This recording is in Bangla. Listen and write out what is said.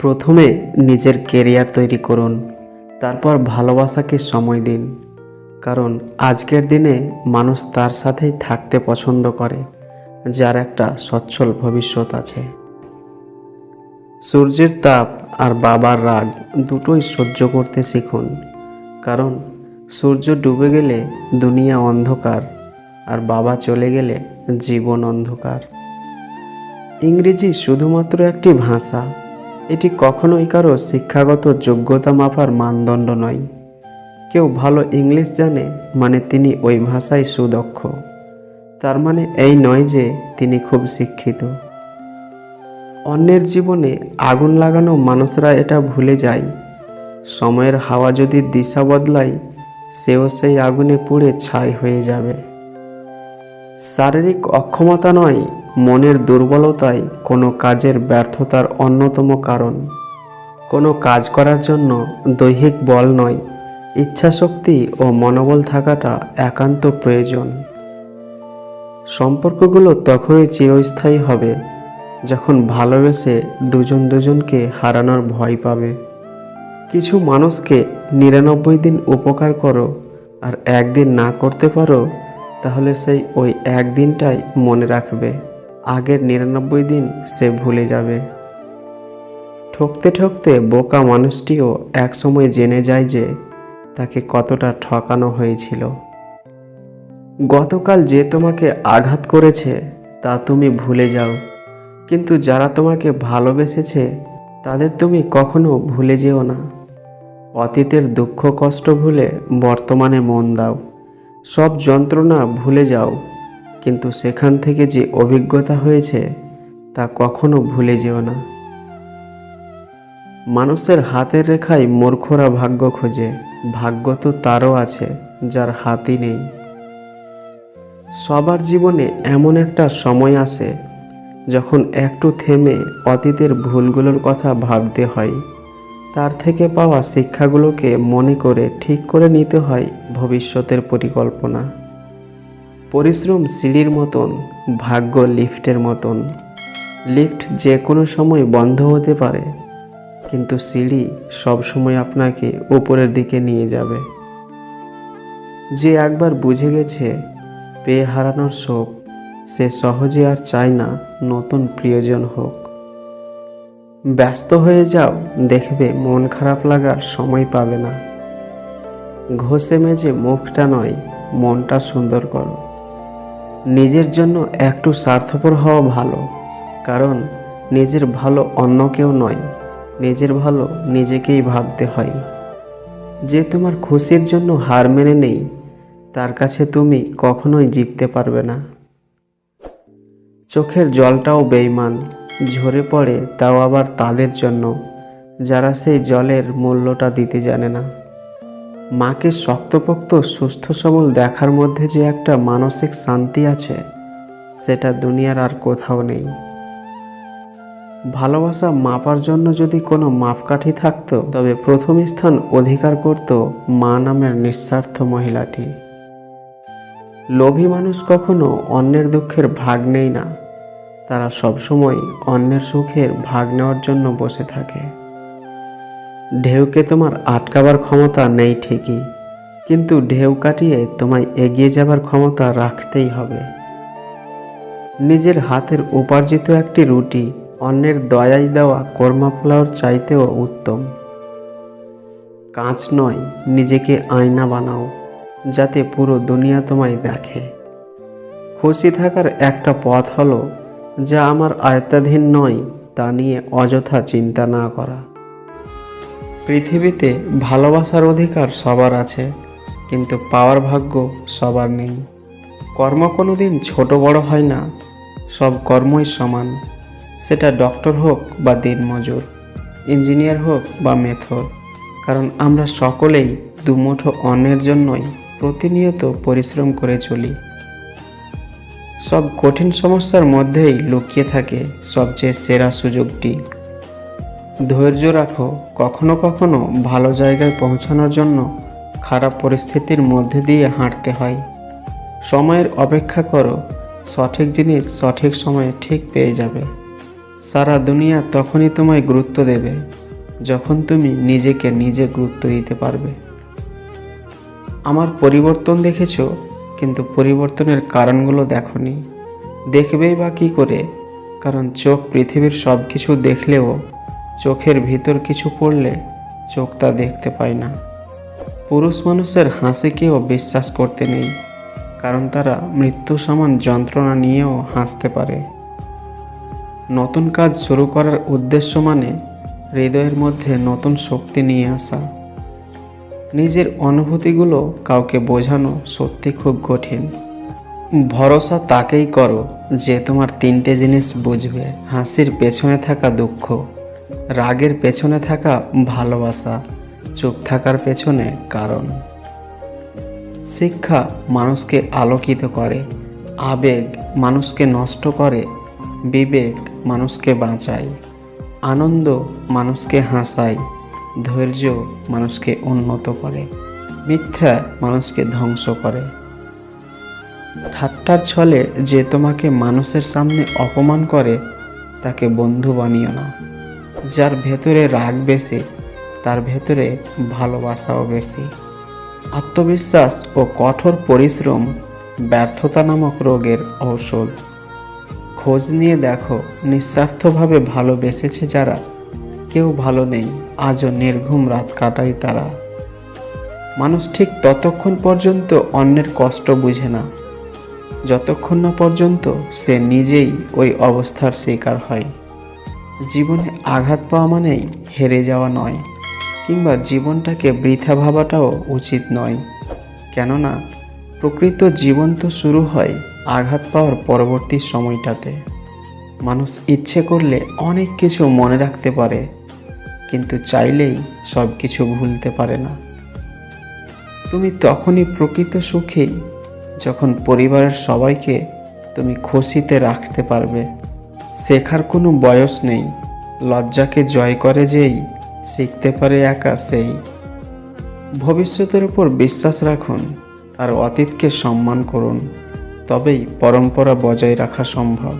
প্রথমে নিজের কেরিয়ার তৈরি করুন, তারপর ভালোবাসাকে সময় দিন। কারণ আজকের দিনে মানুষ তার সাথেই থাকতে পছন্দ করে, যার একটা সচ্ছল ভবিষ্যৎ আছে। সূর্যের তাপ আর বাবার রাগ দুটোই সহ্য করতে শিখুন, কারণ সূর্য ডুবে গেলে দুনিয়া অন্ধকার আর বাবা চলে গেলে জীবন অন্ধকার। ইংরেজি শুধুমাত্র একটি ভাষা এটি কখনোই কারও শিক্ষাগত যোগ্যতা মাপার মানদণ্ড নয়। কেউ ভালো ইংলিশ জানে মানে তিনি ওই ভাষায় সুদক্ষ। তার মানে এই নয় যে তিনি খুব শিক্ষিত। অন্যের জীবনে আগুন লাগানো মানুষরা এটা ভুলে যায়। সময়ের হাওয়া যদি দিশা বদলায়, সেও সেই আগুনে পুড়ে ছাই হয়ে যাবে। শারীরিক অক্ষমতা নয় মনের দুর্বলতাই কোনো কাজের ব্যর্থতার অন্যতম কারণ। কোনো কাজ করার জন্য দৈহিক বল নয়, ইচ্ছাশক্তি ও মনোবল থাকাটা একান্ত প্রয়োজন। সম্পর্কগুলো তখনই চিরস্থায়ী হবে যখন ভালোবেসে দুজন দুজনকে হারানোর ভয় পাবে। কিছু মানুষকে নিরানব্বই দিন উপকার করো আর একদিন না করতে পারো, তাহলে সেই ওই একদিনটাই মনে রাখবে। আগের নিরানব্বই দিন সে ভুলে যাবে। ঠকতে ঠকতে বোকা মানুষটিও একসময় জেনে যায় যে তাকে কতটা ঠকানো হয়েছিল। গতকাল যে তোমাকে আঘাত করেছে, তা তুমি ভুলে যাও। কিন্তু যারা তোমাকে ভালোবেসেছে, তাদের তুমি কখনো ভুলে যেও না। অতীতের দুঃখ কষ্ট ভুলে বর্তমানে মন দাও। সব যন্ত্রণা ভুলে যাও। কিন্তু সেখান থেকে যে অভিজ্ঞতা হয়েছে, তা কখনো ভুলে যেও না। মানুষের হাতের রেখায় মূর্খরা ভাগ্য খোঁজে, ভাগ্য তো তারও আছে, যার হাতই নেই। সবার জীবনে এমন একটা সময় আসে, যখন একটু থেমে অতীতের ভুলগুলোর কথা ভাবতে হয়। তার থেকে পাওয়া শিক্ষাগুলোকে মনে করে ঠিক করে নিতে হয় ভবিষ্যতের পরিকল্পনা। পরিশ্রম সিঁড়ির মতন, ভাগ্য লিফটের মতন। লিফট যে কোনো সময় বন্ধ হতে পারে, কিন্তু সিঁড়ি সবসময় আপনাকে উপরের দিকে নিয়ে যাবে। যে একবার বুঝে গেছে পেয়ে হারানোর শোক, সে সহজে আর চায় না নতুন প্রিয়জন হোক। ব্যস্ত হয়ে যাও, দেখবে মন খারাপ লাগার সময় পাবে না। ঘষে মেজে মুখটা নয়, মনটা সুন্দর করো। নিজের জন্য একটু স্বার্থপর হওয়া ভালো, কারণ নিজের ভালো অন্য কেউ নয়, নিজের ভালো নিজেকেই ভাবতে হয়। যে তোমার খুশির জন্য হার মেনে নেই, তার কাছে তুমি কখনোই জিততে পারবে না। চোখের জলটাও বেইমান ঝরে পড়ে তাও আবার তাদের জন্য, যারা সেই জলের মূল্যটা দিতে জানে না। মাকে শক্তপোক্ত, সুস্থ, সবল দেখার মধ্যে যে একটা মানসিক শান্তি আছে, সেটা দুনিয়ার আর কোথাও নেই। ভালোবাসা মাপার জন্য যদি কোনো মাপকাঠি থাকতো, তবে প্রথম স্থান অধিকার করত মা নামের নিঃস্বার্থ মহিলাটি। লোভী মানুষ কখনো অন্যের দুঃখের ভাগ নেই না। তারা সবসময় অন্যের সুখের ভাগ নেওয়ার জন্য বসে থাকে। ঢেউকে তোমার আটকাবার ক্ষমতা নেই ঠিকই, কিন্তু ঢেউ কাটিয়ে তোমায় এগিয়ে যাবার ক্ষমতা রাখতেই হবে। নিজের হাতের উপার্জিত একটি রুটি অন্যের দয়াই দেওয়া কর্মা পোলাওর চাইতেও উত্তম। কাঁচ নয়, নিজেকে আয়না বানাও, যাতে পুরো দুনিয়া তোমায় দেখে। খুশি থাকার একটা পথ হলো, যা আমার আয়ত্তাধীন নয়, তা নিয়ে অযথা চিন্তা না করা। পৃথিবীতে ভালোবাসার অধিকার সবার আছে, কিন্তু পাওয়ার ভাগ্য সবার নেই। কর্ম কোনো দিন ছোট বড় হয় না, সব কর্মই সমান। সেটা ডক্টর হোক বা দিনমজুর, ইঞ্জিনিয়ার হোক বা মেথর, কারণ আমরা সকলেই দুমুঠো অন্যের জন্যই প্রতিনিয়ত পরিশ্রম করে চলি। সব কঠিন সমস্যার মধ্যেই লুকিয়ে থাকে সবচেয়ে সেরা সুযোগটি। ধৈর্য রাখো, কখনো কখনো ভালো জায়গায় পৌঁছানোর জন্য খারাপ পরিস্থিতির মধ্যে দিয়ে হাঁটতে হয়। সময়ের অপেক্ষা করো, সঠিক জিনিস সঠিক সময়ে ঠিক পেয়ে যাবে। সারা দুনিয়া তখনই তোমায় গুরুত্ব দেবে, যখন তুমি নিজেকে নিজে গুরুত্ব দিতে পারবে। আমার পরিবর্তন দেখেছ, কিন্তু পরিবর্তনের কারণগুলো দেখনি। দেখবেই বা কী করে? কারণ চোখ পৃথিবীর সব কিছু দেখলেও চোখের ভিতর কিছু পড়লে চোখ তা দেখতে পায় না। পুরুষ মানুষের হাসিকেও বিশ্বাস করতে নেই, কারণ তারা মৃত্যু সমান যন্ত্রণা নিয়েও হাসতে পারে। নতুন কাজ শুরু করার উদ্দেশ্য মানে হৃদয়ের মধ্যে নতুন শক্তি নিয়ে আসা। নিজের অনুভূতিগুলো কাউকে বোঝানো সত্যি খুব কঠিন। ভরসা তাকেই করো যে তোমার তিনটে জিনিস বুঝবে, হাসির পেছনে থাকা দুঃখ। রাগের পেছনে থাকা ভালোবাসা, চুপ থাকার পেছনে কারণ। শিক্ষা মানুষকে আলোকিত করে, আবেগ মানুষকে নষ্ট করে, বিবেক মানুষকে বাঁচায়, আনন্দ মানুষকে হাসায়, ধৈর্য মানুষকে উন্নত করে, মিথ্যা মানুষকে ধ্বংস করে। ঠাট্টার ছলে যে তোমাকে মানুষের সামনে অপমান করে, তাকে বন্ধু বানিও না। যার ভেতরে রাগ বেশি, তার ভেতরে ভালোবাসাও বেশি। আত্মবিশ্বাস ও কঠোর পরিশ্রম ব্যর্থতা নামক রোগের ঔষধ। খোঁজ নিয়ে দেখো, নিঃস্বার্থভাবে ভালোবেসেছে যারা। কেউ ভালো নেই, আজও নির্ঘুম রাত কাটায় তারা। মানুষ ঠিক ততক্ষণ পর্যন্ত অন্যের কষ্ট বুঝে না। যতক্ষণ না পর্যন্ত সে নিজেই ওই অবস্থার শিকার হয়। জীবনে আঘাত পাওয়া মানেই হেরে যাওয়া নয়, কিংবা জীবনটাকে বৃথা ভাবাটাও উচিত নয়। কেননা, প্রকৃত জীবন তো শুরু হয় আঘাত পাওয়ার পরবর্তী সময়টাতে। মানুষ ইচ্ছে করলে অনেক কিছু মনে রাখতে পারে, কিন্তু চাইলেই সব কিছু ভুলতে পারে না। তুমি তখনই প্রকৃত সুখেই যখন পরিবারের সবাইকে তুমি খুশিতে রাখতে পারবে। শেখার কোনো বয়স নেই। লজ্জাকে জয় করে যেই, শিখতে পারে একা সেই। ভবিষ্যতের উপর বিশ্বাস রাখুন, আর অতীতকে সম্মান করুন। তবেই পরম্পরা বজায় রাখা সম্ভব।